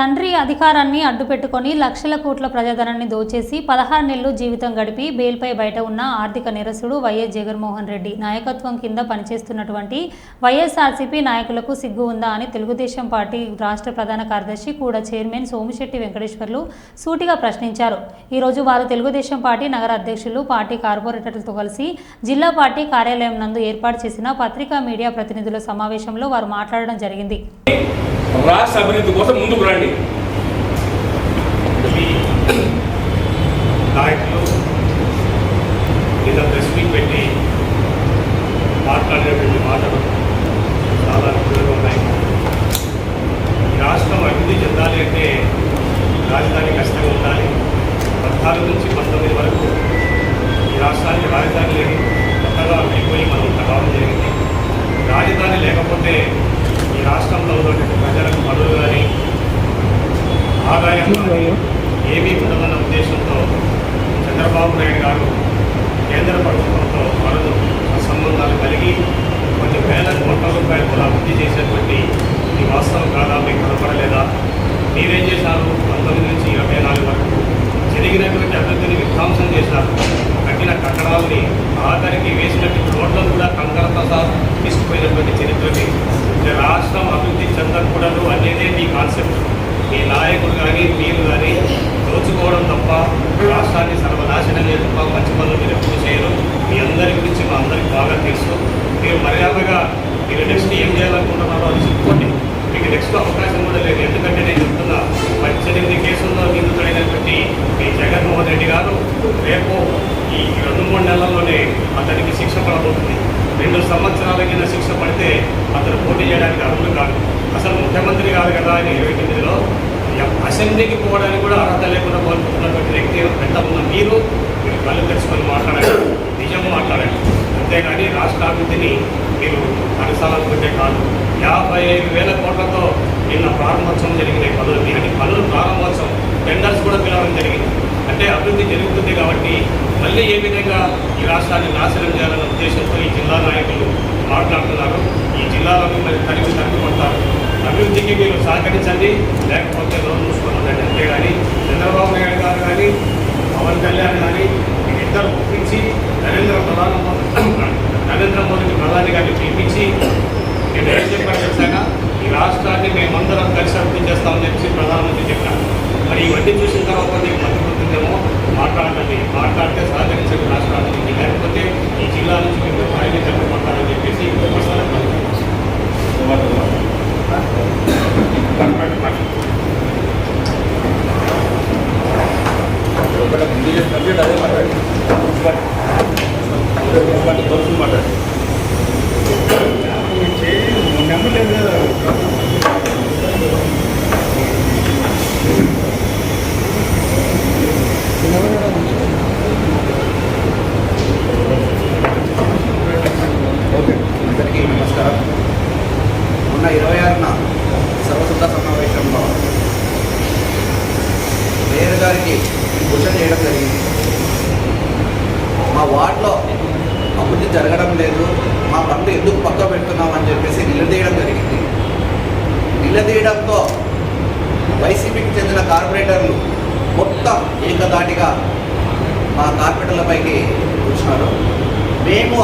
తండ్రి అధికారాన్ని అడ్డుపెట్టుకొని లక్షల కోట్ల ప్రజాధనాన్ని దోచేసి పదహారు నెలలు జీవితం గడిపి బెయిల్పై బయట ఉన్న ఆర్థిక నిరసుడు వైఎస్ జగన్మోహన్ రెడ్డి. నాయకత్వం కింద పనిచేస్తున్నటువంటి వైఎస్ఆర్సీపీ నాయకులకు సిగ్గు ఉందా అని తెలుగుదేశం పార్టీ రాష్ట్ర ప్రధాన కార్యదర్శి కూడా చైర్మన్ సోమిశెట్టి వెంకటేశ్వర్లు సూటిగా ప్రశ్నించారు. ఈరోజు వారు తెలుగుదేశం పార్టీ నగర అధ్యక్షులు పార్టీ కార్పొరేటర్లతో కలిసి జిల్లా పార్టీ కార్యాలయం నందు ఏర్పాటు చేసిన పత్రికా మీడియా ప్రతినిధుల సమావేశంలో వారు మాట్లాడడం జరిగింది. రాష్ట్ర అభివృద్ధి కోసం ముందుకు రండి. ఈ నాయకులు నిన్న ప్రెస్ మీట్ పెట్టి మాట్లాడేటువంటి మాటలు చాలా విలువగా ఉన్నాయి. ఈ రాష్ట్రం అభివృద్ధి చెందాలి అంటే రాజధాని కష్టంగా ఉండాలి. పద్నాలుగు నుంచి పంతొమ్మిది వరకు ఈ రాష్ట్రానికి రాజధాని లేని కొత్తగా అయిపోయి మనం ప్రభావం జరిగింది రాజధాని లేకపోతే ఈ రాష్ట్రంలో ఉన్నటువంటి ప్రజలకు పనులు కానీ ఆదాయం కానీ ఏమీ ఉండదన్న ఉద్దేశంతో చంద్రబాబు నాయుడు గారు కేంద్ర ప్రభుత్వంతో వారు సంబంధాలు కలిగి కొన్ని వేల కోట్ల రూపాయలు కూడా అభివృద్ధి చేసేటువంటి ఈ వాస్తవం కాదా మీకు కనపడలేదా? మీరేం చేశారు? పంతొమ్మిది నుంచి ఇరవై నాలుగు వరకు జరిగినటువంటి అభివృద్ధిని విధ్వంసం చేశారు. కట్టిన కట్టడాల్ని ఆఖరికి వేసినటువంటి రోడ్లను కూడా కంకరతో సహా తీసుకుపోయినటువంటి చరిత్రని. రాష్ట్రం అభివృద్ధి చెందకూడదు అనేదే మీ కాన్సెప్ట్. మీ నాయకుడు కానీ మీరు కానీ దోచుకోవడం తప్ప రాష్ట్రాన్ని సర్వనాశనం తప్ప మంచి పనులు మీరు ఎప్పుడు చేయరు. మీ అందరి గురించి మా అందరికి బాగా తెలుసు. మీరు మర్యాదగా మీరు నెక్స్ట్ ఏం చేయాలనుకుంటున్నారో అని చెప్పుకోండి. మీకు నెక్స్ట్ అవకాశం కూడా లేదు. ఎందుకంటే నేను చెప్తున్నా పద్దెనిమిది కేసుల్లో నిందితుడైనటువంటి మీ జగన్మోహన్ రెడ్డి గారు రేపు ఈ రెండు మూడు నెలల్లోనే అతనికి శిక్ష పడబోతుంది. రెండు సంవత్సరాల కింద శిక్ష పడితే అతను పోటీ చేయడానికి అర్హులు కాదు. అసలు ముఖ్యమంత్రి కాదు కదా ఆయన ఇరవై తొమ్మిదిలో అసెంబ్లీకి పోవడానికి కూడా అర్హత లేకుండా కోల్పోతున్నటువంటి వ్యక్తి ఎంత ఉన్న మీరు మీరు కళ్ళు తెచ్చుకొని మాట్లాడండి. నిజం మాట్లాడండి. అంతేగాని రాష్ట్ర అభివృద్ధిని మీరు కొనసాగాలనుకుంటే కాదు. యాభై ఐదు వేల కోట్లతో నిన్న ప్రారంభోత్సవం జరిగినాయి పనులు అంటే పనులు ప్రారంభోత్సవం టెండర్స్ కూడా పిలవడం జరిగింది. అంటే అభివృద్ధి జరుగుతుంది కాబట్టి మళ్ళీ ఏ విధంగా ఈ రాష్ట్రాన్ని నాశనం చేయాలన్న ఉద్దేశంతో ఈ జిల్లా నాయకులు మాట్లాడుతున్నారు. ఈ ఉంది లేకపోతే లోన్ చూసుకొని అంతే కానీ చంద్రబాబు నాయుడు గారు కానీ పవన్ కళ్యాణ్ కానీ ఇద్దరు ఒప్పించి నరేంద్ర ప్రధాన నరేంద్ర మోదీని ప్రధాని గారిని పిలిపించి నేను ఏం చెప్పాను చెప్పాక ఈ రాష్ట్రాన్ని మేమందరం కలిసి అభివృద్ధి చేస్తామని చెప్పి ప్రధానమంత్రి చెప్పాను మరి ఇవన్నీ చూసిన తర్వాత మీకు మద్దతుందేమో మాట్లాడండి మాట్లాడితే సహకరించండి రాష్ట్రానికి లేకపోతే ఈ జిల్లా నుంచి మీరు పైకి చెప్పమంటారని చెప్పేసి అందరికీ నమస్కారం మొన్న ఇరవై ఆరున సర్వసిద్ధ సమావేశంలో మేయర్ గారికి క్వశ్చన్ చేయడం జరిగింది. మా వార్డులో అభివృద్ధి జరగడం లేదు. మా పనులు ఎందుకు పక్క పెడుతున్నాం అని చెప్పేసి నిలదీయడం జరిగింది. నిలదీయడంతో వైసీపీకి చెందిన కార్పొరేటర్లు మొత్తం ఏకదాటిగా మా కార్పొరేటర్లపైకి వచ్చినారు మేము